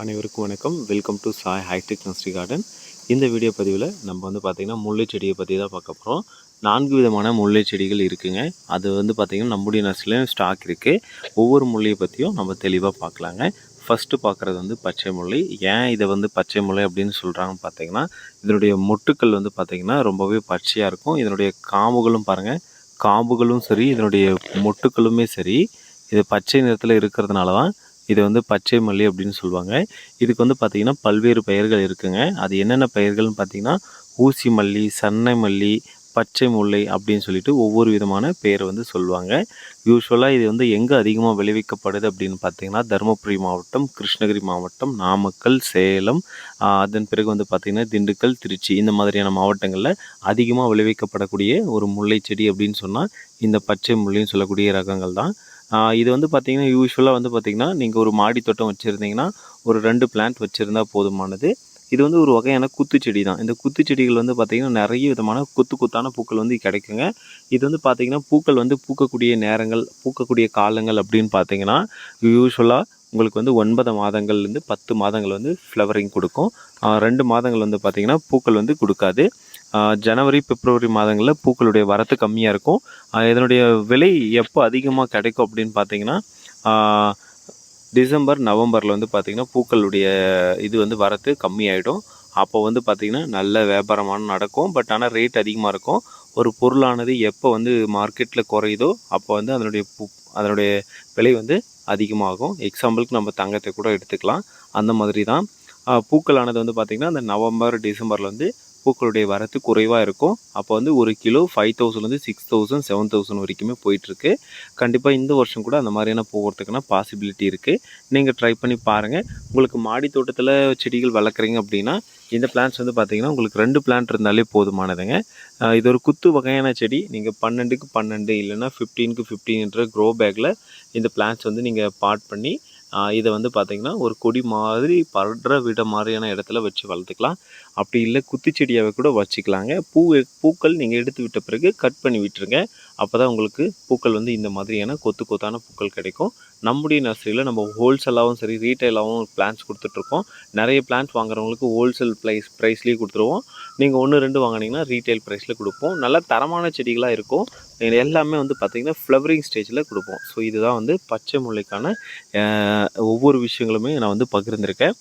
அனைவருக்கும் வணக்கம். Welcome to Sai hitech nursery garden இந்த வீடியோ பதிவில் நம்ம வந்து பார்த்திங்கன்னா முல்லை செடியை பற்றி தான் பார்க்க போகிறோம் நான்கு விதமான முல்லை செடிகள் இருக்குதுங்க அது வந்து பார்த்திங்கன்னா நம்முடைய நர்சரிலையும் ஸ்டாக் இருக்குது ஒவ்வொரு முல்லையை பற்றியும் நம்ம தெளிவாக பார்க்கலாங்க. ஃபஸ்ட்டு பார்க்குறது வந்து பச்சை முல்லை. ஏன் இதை வந்து பச்சை முல்லை அப்படின்னு சொல்கிறாங்கன்னு பார்த்தீங்கன்னா இதனுடைய மொட்டுக்கள் வந்து பார்த்திங்கன்னா ரொம்பவே பச்சையாக இருக்கும். இதனுடைய காம்புகளும் பாருங்கள் காம்புகளும் சரி இதனுடைய மொட்டுக்களுமே சரி. இது பச்சை நிறத்தில் இருக்கிறதுனால தான் இது வந்து பச்சை மல்லி அப்படின்னு சொல்லுவாங்க. இதுக்கு வந்து பார்த்திங்கன்னா பல்வேறு பெயர்கள் இருக்குங்க. அது என்னென்ன பெயர்கள்னு பார்த்திங்கன்னா ஊசி மல்லி சன்னை மல்லி பச்சை முல்லை அப்படின்னு சொல்லிட்டு ஒவ்வொரு விதமான பெயர் வந்து சொல்லுவாங்க. யூஸ்வலாக இது வந்து எங்கே அதிகமாக விளைவிக்கப்படுது அப்படின்னு பார்த்தீங்கன்னா தருமபுரி மாவட்டம் கிருஷ்ணகிரி மாவட்டம் நாமக்கல் சேலம் அதன் பிறகு வந்து பார்த்திங்கன்னா திண்டுக்கல் திருச்சி இந்த மாதிரியான மாவட்டங்களில் அதிகமாக விளைவிக்கப்படக்கூடிய ஒரு முல்லை செடி அப்படின்னு சொன்னால் இந்த பச்சை முல்லைன்னு சொல்லக்கூடிய ரகங்கள் தான் இது வந்து பார்த்திங்கன்னா யூஸ்வலாக வந்து பார்த்தீங்கன்னா நீங்கள் ஒரு மாடி தோட்டம் வச்சுருந்தீங்கன்னா ஒரு ரெண்டு பிளான்ட் வச்சுருந்தா போதுமானது. இது வந்து ஒரு வகையான குத்துச்செடி தான். இந்த குத்துச்செடிகள் வந்து பார்த்திங்கன்னா நிறைய விதமான குத்து குத்தான பூக்கள் வந்து கிடைக்குங்க. இது வந்து பார்த்திங்கன்னா பூக்கள் வந்து பூக்கக்கூடிய நேரங்கள் பூக்கக்கூடிய காலங்கள் அப்படின்னு பார்த்தீங்கன்னா யூஸ்வலாக உங்களுக்கு வந்து ஒன்பது மாதங்கள்லேருந்து பத்து மாதங்கள் வந்து ஃப்ளவரிங் கொடுக்கும். ரெண்டு மாதங்கள் வந்து பார்த்திங்கன்னா பூக்கள் வந்து கொடுக்காது. ஜனவரி பிப்ரவரி மாதங்களில் பூக்களுடைய வரத்து கம்மியாக இருக்கும். இதனுடைய விலை எப்போ அதிகமாக கிடைக்கும் அப்படின்னு பார்த்தீங்கன்னா டிசம்பர் நவம்பரில் வந்து பார்த்திங்கன்னா பூக்களுடைய இது வந்து வரத்து கம்மியாயிடும். அப்போ வந்து பார்த்திங்கன்னா நல்ல வியாபாரமான நடக்கும். பட் ஆனால் ரேட் அதிகமாக இருக்கும். ஒரு பொருளானது எப்போ வந்து மார்க்கெட்டில் குறையுதோ அப்போ வந்து அதனுடைய பூ அதனுடைய விலை வந்து அதிகமாகும். எக்ஸாம்பிளுக்கு நம்ம தங்கத்தை கூட எடுத்துக்கலாம். அந்த மாதிரி தான் பூக்களானது வந்து பார்த்திங்கன்னா அந்த நவம்பர் டிசம்பரில் வந்து பூக்களுடைய வரத்து குறைவாக இருக்கும். அப்போ வந்து ஒரு கிலோ ஃபைவ் தௌசண்ட்லேருந்து சிக்ஸ் தௌசண்ட் செவன் தௌசண்ட் வரைக்குமே போயிட்டுருக்கு. கண்டிப்பாக இந்த வருஷம் கூட அந்த மாதிரியான போகிறதுக்குனா பாசிபிலிட்டி இருக்குது நீங்கள் ட்ரை பண்ணி பாருங்கள் உங்களுக்கு மாடி தோட்டத்தில் செடிகள் வளர்க்குறீங்க அப்படின்னா இந்த பிளான்ஸ் வந்து பார்த்தீங்கன்னா உங்களுக்கு ரெண்டு பிளான்ட் இருந்தாலே போதுமானதுங்க. இது ஒரு குத்து வகையான செடி. நீங்கள் பன்னெண்டுக்கு பன்னெண்டு இல்லைன்னா ஃபிஃப்டீனுக்கு ஃபிஃப்டீன்ற க்ரோ பேக்கில் இந்த பிளான்ஸ் வந்து நீங்கள் பாட் பண்ணி இதை வந்து பார்த்திங்கன்னா ஒரு கொடி மாதிரி படுற விட மாதிரியான இடத்துல வச்சு வளர்த்துக்கலாம். அப்படி இல்லை குத்துச்செடியாகவே கூட வச்சுக்கலாங்க. பூ பூக்கள் நீங்கள் எடுத்து விட்ட பிறகு கட் பண்ணி விட்டுருங்க. அப்போ தான் உங்களுக்கு பூக்கள் வந்து இந்த மாதிரியான கொத்து கொத்தான பூக்கள் கிடைக்கும். நம்முடைய நர்சரியில் நம்ம ஹோல்சேலாகவும் சரி ரீட்டைலாகவும் பிளான்ஸ் கொடுத்துட்ருக்கோம் நிறைய பிளான்ஸ் வாங்குறவங்களுக்கு ஹோல்சேல் ப்ரைஸ் ப்ரைஸ்லேயே கொடுத்துருவோம். நீங்கள் ஒன்று ரெண்டு வாங்கினீங்கன்னா ரீட்டைல் ப்ரைஸில் கொடுப்போம். நல்ல தரமான செடிகளாக இருக்கும். எல்லாமே வந்து பார்த்திங்கன்னா ஃப்ளவரிங் ஸ்டேஜில் கொடுப்போம். ஸோ இதுதான் வந்து பச்சை முல்லைக்கான ஒவ்வொரு விஷயங்களுமே நான் வந்து பகிர்ந்திருக்கேன்.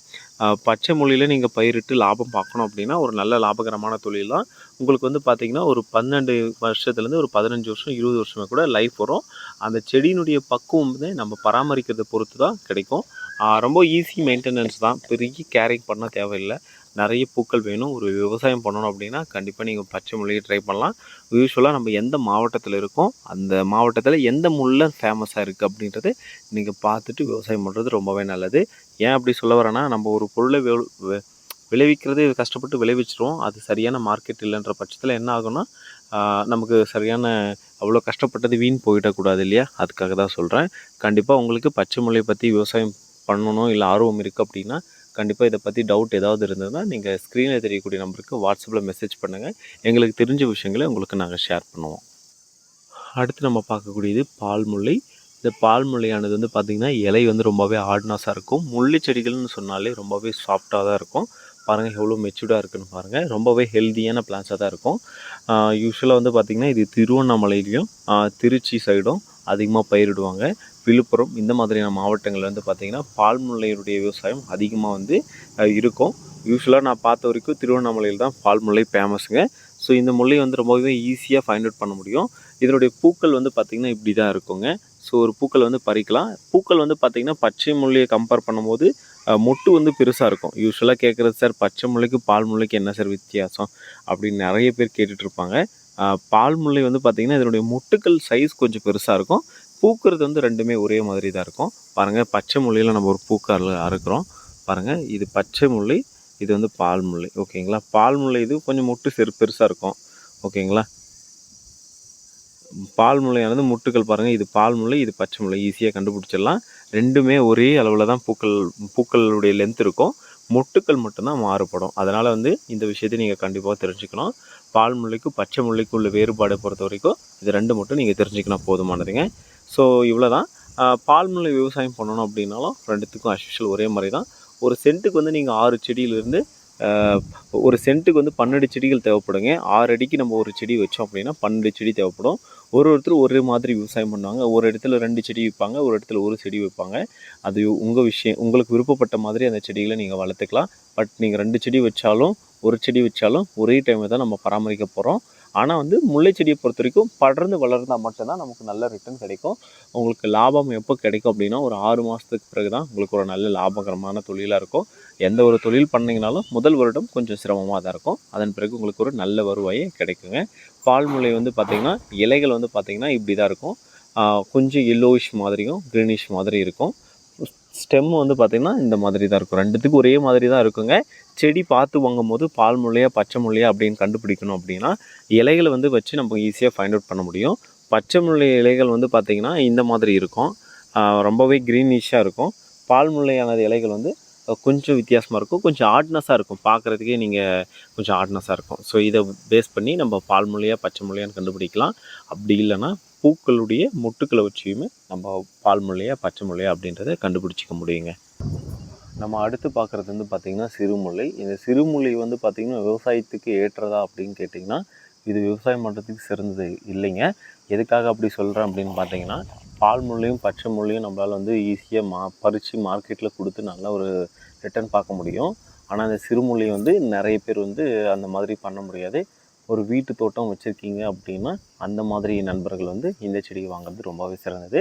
பச்சை மொழியில் நீங்கள் பயிரிட்டு லாபம் பார்க்கணும் அப்படின்னா ஒரு நல்ல லாபகரமான தொழில் தான். உங்களுக்கு வந்து பார்த்திங்கன்னா ஒரு பன்னெண்டு வருஷத்துலேருந்து ஒரு பதினஞ்சு வருஷம் இருபது வருஷமே கூட லைஃப் வரும். அந்த செடியினுடைய பக்குவம் வந்து நம்ம பராமரிக்கிறதை பொறுத்து தான் கிடைக்கும். ரொம்ப ஈஸி மெயின்டெனன்ஸ் தான். பெரிய கேரிங் பண்ண தேவையில்லை. நிறைய பூக்கள் வேணும். ஒரு விவசாயம் பண்ணணும் அப்படின்னா கண்டிப்பாக நீங்கள் பச்சை முள்ளையை ட்ரை பண்ணலாம். யூஸ்வலாக நம்ம எந்த மாவட்டத்தில் இருக்கோம் அந்த மாவட்டத்தில் எந்த முல்லை ஃபேமஸாக இருக்குது அப்படின்றது நீங்கள் பார்த்துட்டு விவசாயம் பண்ணுறது ரொம்பவே நல்லது. ஏன் அப்படி சொல்ல வரேன்னா நம்ம ஒரு பொருளை வெ- விளைவிக்கிறது கஷ்டப்பட்டு விளைவிச்சிருவோம். அது சரியான மார்க்கெட் இல்லைன்ற பட்சத்தில் என்ன ஆகும்னா நமக்கு சரியான அவ்வளோ கஷ்டப்பட்டது வீண் போயிடக்கூடாது இல்லையா? அதுக்காக தான் சொல்கிறேன் கண்டிப்பாக உங்களுக்கு பச்சை மொழியை பற்றி விவசாயம் பண்ணணும் இல்லை ஆர்வம் இருக்குது அப்படின்னா கண்டிப்பாக இதை பற்றி டவுட் ஏதாவது இருந்ததுன்னா நீங்கள் ஸ்க்ரீனில் தெரியக்கூடிய நம்பருக்கு வாட்ஸ்அப்பில் மெசேஜ் பண்ணுங்கள் எங்களுக்கு தெரிஞ்ச விஷயங்களை உங்களுக்கு நாங்கள் ஷேர் பண்ணுவோம். அடுத்து நம்ம பார்க்கக்கூடியது பால் முல்லை இந்த பால் முல்லையானது வந்து பார்த்திங்கன்னா இலை வந்து ரொம்பவே ஹார்ட்னஸாக இருக்கும். முள்ளி செடிகள்னு சொன்னாலே ரொம்பவே சாஃப்டாக தான் இருக்கும். பாருங்கள் எவ்வளோ மெச்சூர்டாக இருக்குன்னு பாருங்கள் ரொம்பவே ஹெல்த்தியான பிளான்ஸாக தான் இருக்கும். யூஸ்வலாக வந்து பார்த்திங்கன்னா இது திருவண்ணாமலையிலையும் திருச்சி சைடும் அதிகமாக பயிரிடுவாங்க. விழுப்புரம் இந்த மாதிரியான மாவட்டங்கள் வந்து பார்த்திங்கன்னா பால் முல்லையுடைய விவசாயம் அதிகமாக வந்து இருக்கும். யூஸ்வலாக நான் பார்த்த வரைக்கும் திருவண்ணாமலையில் தான் பால் முல்லை ஃபேமஸுங்க ஸோ இந்த முல்லை வந்து ரொம்பவே ஈஸியாக ஃபைண்ட் அவுட் பண்ண முடியும். இதனுடைய பூக்கள் வந்து பார்த்திங்கன்னா இப்படி தான் இருக்குங்க. ஸோ ஒரு பூக்கள் வந்து பறிக்கலாம். பூக்கள் வந்து பார்த்திங்கன்னா பச்சை முல்லையை கம்பேர் பண்ணும்போது மொட்டு வந்து பெருசாக இருக்கும். யூஸ்வலாக கேட்குறது சார் பச்சை முல்லைக்கு பால் முல்லைக்கு என்ன சார் வித்தியாசம்? அப்படின்னு நிறைய பேர் கேட்டுட்ருப்பாங்க பால் முல்லை வந்து பார்த்திங்கன்னா இதனுடைய மொட்டுக்கள் சைஸ் கொஞ்சம் பெருசாக இருக்கும். பூக்கிறது வந்து ரெண்டுமே ஒரே மாதிரி தான் இருக்கும். பாருங்கள் பச்சை முல்லையில் நம்ம ஒரு பூக்காரில் அறுக்கிறோம். பாருங்கள் இது பச்சை முல்லை இது வந்து பால் முல்லை. ஓகேங்களா? பால் முல்லை இது கொஞ்சம் மொட்டு செரு பெருசாக இருக்கும். ஓகேங்களா? பால் முளையானது முட்டுக்கள் பாருங்கள் இது பால் முல்லை இது பச்சை முல்லை. ஈஸியாக கண்டுபிடிச்சிடலாம். ரெண்டுமே ஒரே அளவில் தான் பூக்கள் பூக்களுடைய லென்த் இருக்கும். மொட்டுக்கள் மட்டும்தான் மாறுபடும். அதனால் வந்து இந்த விஷயத்தை நீங்கள் கண்டிப்பாக தெரிஞ்சுக்கணும். பால் முல்லைக்கும் பச்சை முல்லைக்கும் உள்ள வேறுபாடு பொறுத்த வரைக்கும் இது ரெண்டு மட்டும் நீங்கள் தெரிஞ்சுக்கணும் போதுமானதுங்க. ஸோ இவ்வளோ தான் பால் முல்லை விவசாயம் பண்ணணும் அப்படின்னாலும் ரெண்டுத்துக்கும் அஸ்யூஷுவல் ஒரே மாதிரி தான் ஒரு சென்ட்டுக்கு வந்து நீங்கள் ஆறு செடியிலிருந்து ஒரு சென்ட்டுக்கு வந்து பன்னெண்டு செடிகள் தேவைப்படுங்க. ஆறு அடிக்கு நம்ம ஒரு செடி வச்சோம் அப்படின்னா பன்னெண்டு செடி தேவைப்படும். ஒரு ஒருத்தர் ஒரே மாதிரி விவசாயம் பண்ணுவாங்க. ஒரு இடத்துல ரெண்டு செடி வைப்பாங்க ஒரு இடத்துல ஒரு செடி வைப்பாங்க. அது உங்கள் விஷயம் உங்களுக்கு விருப்பப்பட்ட மாதிரி அந்த செடிகளை நீங்கள் வளர்த்துக்கலாம். பட் நீங்கள் ரெண்டு செடி வச்சாலும் ஒரு செடி வச்சாலும் ஒரே டைமில் தான் நம்ம பராமரிக்க போகிறோம் ஆனால் வந்து முல்லை செடியை பொறுத்த வரைக்கும் படர்ந்து வளர்ந்தால் மட்டும்தான் நமக்கு நல்ல ரிட்டர்ன் கிடைக்கும். உங்களுக்கு லாபம் எப்போ கிடைக்கும் அப்படின்னா ஒரு ஆறு மாதத்துக்கு பிறகு தான் உங்களுக்கு ஒரு நல்ல லாபகரமான தொழிலாக இருக்கும். எந்த ஒரு தொழில் பண்ணிங்கனாலும் முதல் வருடம் கொஞ்சம் சிரமமாக தான் இருக்கும். அதன் பிறகு உங்களுக்கு ஒரு நல்ல வருவாயே கிடைக்குங்க. பால் முல்லை வந்து பார்த்திங்கன்னா இலைகள் வந்து பார்த்திங்கன்னா இப்படி தான் இருக்கும் கொஞ்சம் எல்லோயிஷ் மாதிரியும் க்ரீனிஷ் மாதிரி இருக்கும். ஸ்டெம் வந்து பார்த்திங்கன்னா இந்த மாதிரி தான் இருக்கும். ரெண்டுத்துக்கும் ஒரே மாதிரி தான் இருக்குங்க. செடி பார்த்து வாங்கும் போது பால் முள்ளையா பச்சை முள்ளையா அப்படின்னு கண்டுபிடிக்கணும் அப்படின்னா இலைகளை வந்து வச்சு நம்ம ஈஸியாக ஃபைண்ட் அவுட் பண்ண முடியும். பச்சை முல்லை இலைகள் வந்து பார்த்திங்கன்னா இந்த மாதிரி இருக்கும். ரொம்பவே க்ரீனிஷாக இருக்கும். பால் முள்ளையானது இலைகள் வந்து கொஞ்சம் வித்தியாசமாக இருக்கும். கொஞ்சம் ஆட்னஸாக இருக்கும். பார்க்குறதுக்கே நீங்கள் கொஞ்சம் ஆட்னஸாக இருக்கும். ஸோ இதை பேஸ் பண்ணி நம்ம பால் முல்லையா பச்சை முல்லையான்னு கண்டுபிடிக்கலாம். அப்படி இல்லைன்னா பூக்களுடைய மொட்டுக்களை வச்சியுமே நம்ம பால் முல்லையா பச்சை முல்லையா அப்படின்றத கண்டுபிடிச்சிக்க முடியுங்க. நம்ம அடுத்து பார்க்குறது வந்து பார்த்திங்கன்னா சிறுமுல்லை இந்த சிறுமுல்லை வந்து பார்த்திங்கன்னா விவசாயத்துக்கு ஏற்றதா அப்படின்னு கேட்டிங்கன்னா இது விவசாயம் பண்ணுறதுக்கு சிறந்தது இல்லைங்க. எதுக்காக அப்படி சொல்கிறேன் அப்படின்னு பார்த்தீங்கன்னா பால் முள்ளையும் பச்சை முள்ளையும் நம்மளால் வந்து ஈஸியாக மா பறித்து மார்க்கெட்டில் கொடுத்து நல்ல ஒரு ரிட்டர்ன் பார்க்க முடியும். ஆனால் அந்த சிறுமுல்லை வந்து நிறைய பேர் வந்து அந்த மாதிரி பண்ண முடியாது. ஒரு வீட்டு தோட்டம் வச்சுருக்கீங்க அப்படின்னா அந்த மாதிரி நண்பர்கள் வந்து இந்த செடியை வாங்குறது ரொம்பவே சிறந்தது.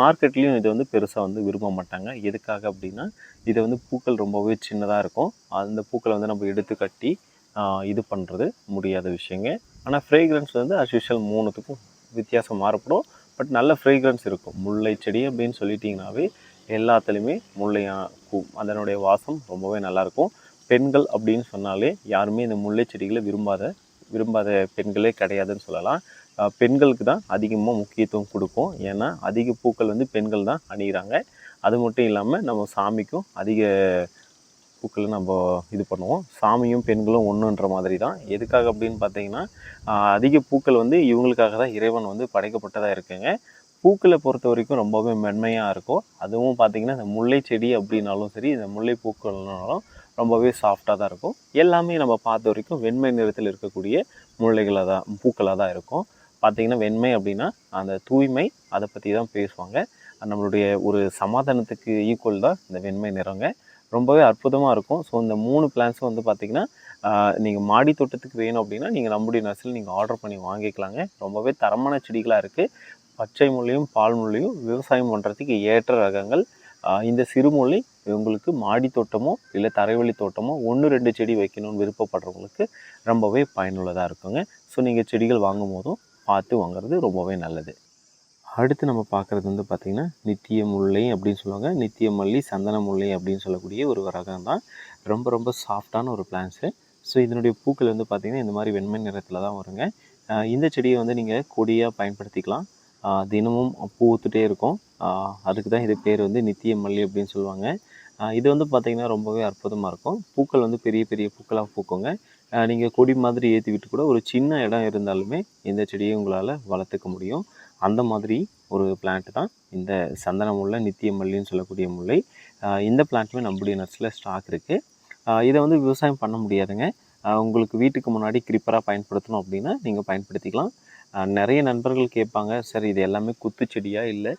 மார்க்கெட்லேயும் இதை வந்து பெருசாக வந்து விரும்ப மாட்டாங்க. எதுக்காக அப்படின்னா இது வந்து பூக்கள் ரொம்பவே சின்னதாக இருக்கும். அந்த பூக்களை வந்து நம்ம எடுத்து கட்டி இது பண்ணுறது முடியாத விஷயங்க. ஆனால் ஃப்ரேக்ரன்ஸ் வந்து அஸ் யூஷுவல் மூணுத்துக்கும் வித்தியாசம் மாறுபடும் பட் நல்ல ஃப்ரேக்ரன்ஸ் இருக்கும். முல்லை செடி அப்படின்னு சொல்லிட்டிங்கனாவே எல்லாத்துலேயுமே முல்லையாக பூ அதனுடைய வாசம் ரொம்பவே நல்லாயிருக்கும் பெண்கள் அப்படின்னு சொன்னாலே யாருமே இந்த முல்லை செடிகளை விரும்பாத விரும்பாத பெண்களே கிடையாதுன்னு சொல்லலாம். பெண்களுக்கு தான் அதிகமாக முக்கியத்துவம் கொடுக்கும். ஏன்னா அதிக பூக்கள் வந்து பெண்கள் தான் அணிகிறாங்க அது மட்டும் இல்லாமல் நம்ம சாமிக்கும் அதிக பூக்களை நம்ம இது பண்ணுவோம். சாமியும் பெண்களும் ஒன்றுன்ற மாதிரி தான். எதுக்காக அப்படின்னு பார்த்தீங்கன்னா அதிக பூக்கள் வந்து இவங்களுக்காக தான் இறைவன் வந்து படைக்கப்பட்டதாக இருக்குங்க. பூக்களை பொறுத்த வரைக்கும் ரொம்பவே மென்மையாக இருக்கும். அதுவும் பார்த்தீங்கன்னா இந்த முல்லை செடி அப்படின்னாலும் சரி இந்த முல்லை பூக்கள்னாலும் ரொம்பவே சாஃப்டாக தான் இருக்கும். எல்லாமே நம்ம பார்த்த வரைக்கும் வெண்மை நிறத்தில் இருக்கக்கூடிய முல்லைகளாக தான் பூக்களாக தான் இருக்கும். பார்த்தீங்கன்னா வெண்மை அப்படின்னா அந்த தூய்மை அதை பற்றி தான் பேசுவாங்க. நம்மளுடைய ஒரு சமாதானத்துக்கு ஈக்குவல் தான் இந்த வெண்மை நிறங்க. ரொம்பவே அற்புதமாக இருக்கும். ஸோ இந்த மூணு பிளான்ஸும் வந்து பார்த்திங்கன்னா நீங்கள் மாடி தோட்டத்துக்கு வேணும் அப்படின்னா நீங்கள் நம்முடைய நர்சரியில் நீங்கள் ஆர்டர் பண்ணி வாங்கிக்கலாங்க. ரொம்பவே தரமான செடிகளாக இருக்குது பச்சை முள்ளையும் பால் முள்ளையும் விவசாயம் பண்ணுறதுக்கு ஏற்ற ரகங்கள். இந்த சிறுமொழி உங்களுக்கு மாடி தோட்டமோ இல்லை தரைவழி தோட்டமோ ஒன்று ரெண்டு செடி வைக்கணும்னு விருப்பப்படுறவங்களுக்கு ரொம்பவே பயனுள்ளதாக இருக்குங்க. ஸோ நீங்கள் செடிகள் வாங்கும் போதும் பார்த்து வாங்குறது ரொம்பவே நல்லது. அடுத்து நம்ம பார்க்குறது வந்து பார்த்திங்கன்னா நித்திய முல்லை அப்படின்னு சொல்லுவாங்க. நித்திய மல்லி சந்தன முல்லை அப்படின்னு சொல்லக்கூடிய ஒரு ரகம் தான். ரொம்ப ரொம்ப சாஃப்டான ஒரு பிளான்ஸு ஸோ இதனுடைய பூக்கள் வந்து பார்த்திங்கன்னா இந்த மாதிரி வெண்மை நிறத்தில் தான் வருங்க. இந்த செடியை வந்து நீங்கள் கொடியாக பயன்படுத்திக்கலாம். தினமும் பூத்துட்டே இருக்கும். அதுக்கு தான் இது பேர் வந்து நித்திய மல்லி அப்படின்னு சொல்லுவாங்க. இது வந்து பார்த்திங்கன்னா ரொம்பவே அற்புதமாக இருக்கும். பூக்கள் வந்து பெரிய பெரிய பூக்களாக பூக்குங்க. நீங்கள் கொடி மாதிரி ஏற்றி விட்டு கூட ஒரு சின்ன இடம் இருந்தாலுமே இந்த செடியை உங்களால் வளர்த்துக்க முடியும். அந்த மாதிரி ஒரு பிளான்ட் தான் இந்த சந்தன முல்லை நித்திய மல்லின்னு சொல்லக்கூடிய முல்லை. இந்த பிளான்ட்டுமே நம்முடைய நர்ஸில் ஸ்டாக் இருக்குது இதை வந்து விவசாயம் பண்ண முடியாதுங்க. உங்களுக்கு வீட்டுக்கு முன்னாடி கிரிப்பராக பயன்படுத்தணும் அப்படின்னா நீங்கள் பயன்படுத்திக்கலாம். நிறைய நண்பர்கள் கேட்பாங்க சார் இது எல்லாமே குத்து இல்லை?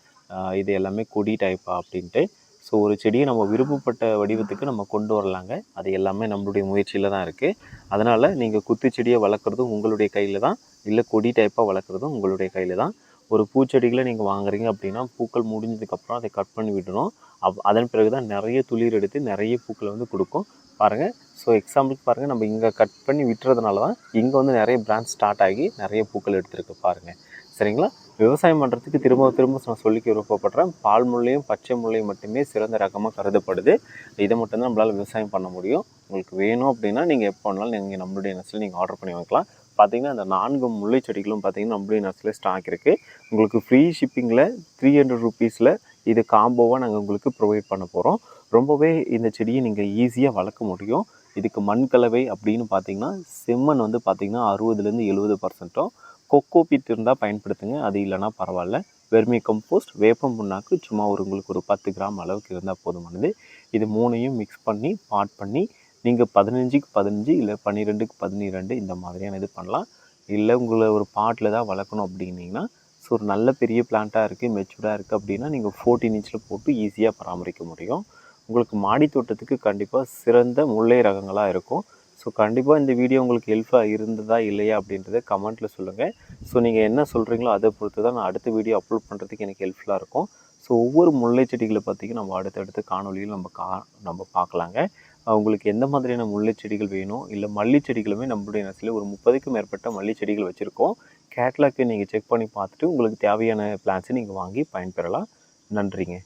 இது எல்லாமே கொடி டைப்பா அப்படின்ட்டு. ஸோ ஒரு செடியை நம்ம விருப்பப்பட்ட வடிவத்துக்கு நம்ம கொண்டு வரலாங்க. அது எல்லாமே நம்மளுடைய முயற்சியில் தான் இருக்குது அதனால் நீங்கள் குத்து செடியை வளர்க்குறதும் உங்களுடைய கையில் தான் இல்லை கொடி டைப்பாக வளர்க்குறதும் உங்களுடைய கையில் தான். ஒரு பூச்செடிகளை நீங்கள் வாங்குறீங்க அப்படின்னா பூக்கள் முடிஞ்சதுக்கப்புறம் அதை கட் பண்ணி விடணும். அப் அதன் பிறகு தான் நிறைய துளிர் எடுத்து நிறைய பூக்களை வந்து கொடுக்கும். பாருங்கள் ஸோ எக்ஸாம்பிளுக்கு பாருங்கள் நம்ம இங்கே கட் பண்ணி விட்டுறதுனால தான் இங்கே வந்து நிறைய பிரான்ச் ஸ்டார்ட் ஆகி நிறைய பூக்கள் எடுத்திருக்கு பாருங்கள் சரிங்களா? விவசாயம் பண்ணுறதுக்கு திரும்ப திரும்ப நான் சொல்லிக்க விருப்பப்படுறேன். பால் முள்ளையும் பச்சை முள்ளையும் மட்டுமே சிறந்த ரகமாக கருதப்படுது. இதை மட்டும்தான் நம்மளால் விவசாயம் பண்ண முடியும். உங்களுக்கு வேணும் அப்படின்னா நீங்கள் எப்போ வேணாலும் நீங்கள் நம்மளுடைய நெஸ்ட்டில் நீங்கள் ஆர்டர் பண்ணி வாங்கிக்கலாம் பார்த்தீங்கன்னா அந்த நான்கு முல்லை செடிகளும் பார்த்தீங்கன்னா நம்மளுடைய நெஸ்ட்டில் ஸ்டாக் இருக்குது உங்களுக்கு ஃப்ரீ ஷிப்பிங்கில் த்ரீ ஹண்ட்ரட் ருபீஸில் இது காம்போவாக நாங்கள் உங்களுக்கு ப்ரொவைட் பண்ண போகிறோம் ரொம்பவே இந்த செடியை நீங்கள் ஈஸியாக வளர்க்க முடியும். இதுக்கு மண் கலவை அப்படின்னு பார்த்தீங்கன்னா செம்மண் வந்து பார்த்தீங்கன்னா அறுபதுலேருந்து எழுபது பர்சன்ட்டும் கொக்கோ பீட் இருந்தால் பயன்படுத்துங்க அது இல்லைன்னா பரவாயில்ல. வெர்மி கம்போஸ்ட் வேப்பம் புண்ணாக்கு சும்மா ஒரு உங்களுக்கு ஒரு பத்து கிராம் அளவுக்கு இருந்தால் போதுமானது இது மூணையும் மிக்ஸ் பண்ணி பாட் பண்ணி நீங்கள் பதினஞ்சுக்கு பதினஞ்சு இல்லை பன்னிரெண்டுக்கு பதினிரெண்டு இந்த மாதிரியான இது பண்ணலாம். இல்லை உங்களை ஒரு பாட்டில் தான் வளர்க்கணும் அப்படின்னிங்கன்னா ஸோ ஒரு நல்ல பெரிய பிளான்ட்டாக இருக்குது மெச்சூர்டாக இருக்குது அப்படின்னா நீங்கள் ஃபோர்டீன் இன்ச்சில் போட்டு ஈஸியாக பராமரிக்க முடியும். உங்களுக்கு மாடி தோட்டத்துக்கு கண்டிப்பாக சிறந்த முல்லை ரகங்களாக இருக்கும். ஸோ கண்டிப்பாக இந்த வீடியோ உங்களுக்கு ஹெல்ப்ஃபுல்லாக இருந்ததா இல்லையா அப்படின்றத கமெண்ட்டில் சொல்லுங்கள் ஸோ நீங்கள் என்ன சொல்கிறீங்களோ அதை பொறுத்து தான் நான் அடுத்த வீடியோ அப்லோட் பண்ணுறதுக்கு எனக்கு ஹெல்ப்ஃபுல்லாக இருக்கும். ஸோ ஒவ்வொரு முல்லை செடிகளை பற்றியும் நம்ம அடுத்தடுத்த காணொலியில் நம்ம கா நம்ம பார்க்கலாங்க. உங்களுக்கு எந்த மாதிரியான முல்லை செடிகள் வேணும்? இல்லை மல்லி செடிகளுமே நம்மளுடைய நர்சரியில் ஒரு முப்பதுக்கும் மேற்பட்ட மல்லி செடிகள் வச்சுருக்கோம். கேட்லாக்கை நீங்கள் செக் பண்ணி பார்த்துட்டு உங்களுக்கு தேவையான பிளான்ஸை நீங்கள் வாங்கி பயன்பெறலாம். நன்றிங்க.